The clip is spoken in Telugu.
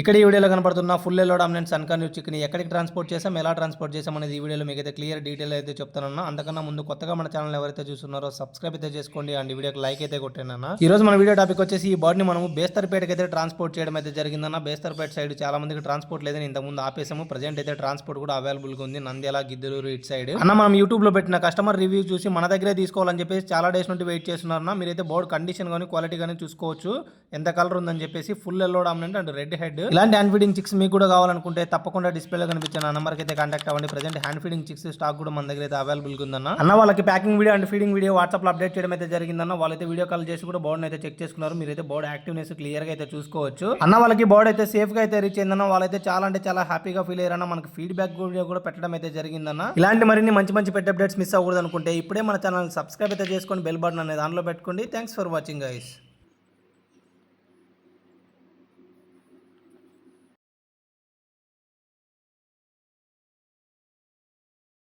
ఇక్కడ ఈ వీడియోలో కనపడుతున్న ఫుల్ ఎల్లో డామినెంట్ సన్కాన్ చికెన్ ఎక్కడికి ట్రాన్స్పోర్ట్ చేసాం ఎలా ట్రాన్స్పోర్ట్ చేసాం అనేది ఈ వీడియోలో మీకు అయితే క్లియర్ డీటెయిల్ అయితే చెప్తానన్నా. అంతకన్నా ముందు కొత్తగా మన ఛానల్ ఎవరైతే చూస్తున్నారో సబ్స్క్రైబ్ అయితే చేసుకోండి అండ్ వీడియోకి లైక్ అయితే కొట్టేనన్నా. ఈ రోజు మన వీడియో టాపిక్ వచ్చేసి ఈ బాడీని మనము బేస్తర్పేటకి అయితే ట్రాన్స్పోర్ట్ చేయడం అయితే జరిగిందన్న. బేస్తర్పేట సైడ్ చాలా మందికి ట్రాన్స్పోర్ట్ లేదని ఇంతకుముందు ఆపేసాము ప్రజెంట్ అయితే ట్రాన్స్పోర్ట్ కూడా అవైలబుల్గా ఉంది. నంద్యాల గిద్దలూరు ఇటు సైడ్ అన్న మనం యూట్యూబ్లో పెట్టిన కస్టమర్ రివ్యూ చూసి మన దగ్గరే తీసుకోవాలని చెప్పేసి చాలా డేస్ నుండి వెయిట్ చేస్తున్నారన్న. మీరైతే బోర్డు కండిషన్ కానీ క్వాలిటీ కానీ చూసుకోవచ్చు. ఎంత కలర్ ఉందని చెప్పేసి full yellow dominant and red head ఇలాంటి హ్యాండ్ ఫీడింగ్ చిక్స్ మీకు కూడా కావాలనుకుంటే తప్పకుండా డిస్ప్లేలో కనిపించిన ఆ నెంబర్కి అయితే కాంటాక్ట్ అవ్వండి. Present hand feeding chicks stock కూడా మన దగ్గర అయితే అవైలబుల్ ఉందన్న. అన్న వాళ్ళకి packing video and feeding video వాట్సాప్లో అప్డేట్ చేయడం అయితే జరిగిందన్న. వాళ్ళైతే వీడియో కాల్ చేసి కూడా బోర్డు అయితే చెక్ చేసుకున్నారు. మీరైతే బోర్డ్ యాక్టివ్నెస్ క్లియర్గా అయితే చూసుకోవచ్చు. అన్న వాళ్ళకి బోర్డ్ అయితే సేఫ్గా అయితే రీచ్ అయిందన్న. వాళ్ళైతే చాలా అంటే చాలా హ్యాపీగా ఫీల్ అయ్యారన్న. మనకి ఫీడ్బ్యాక్ వీడియో కూడా పెట్టడం అయితే జరిగిందన్న. ఇలాంటి మరిన్ని మంచి మంచి పెద్ద అప్డేట్స్ మిస్ అవ్వకూడదు అనుకుంటే ఇప్పుడే మన ఛానల్ సబ్స్క్రైబ్ అయితే చేసుకొని బెల్ బటన్ అనేది దానిలో పెట్టుకోండి. Thanks for watching guys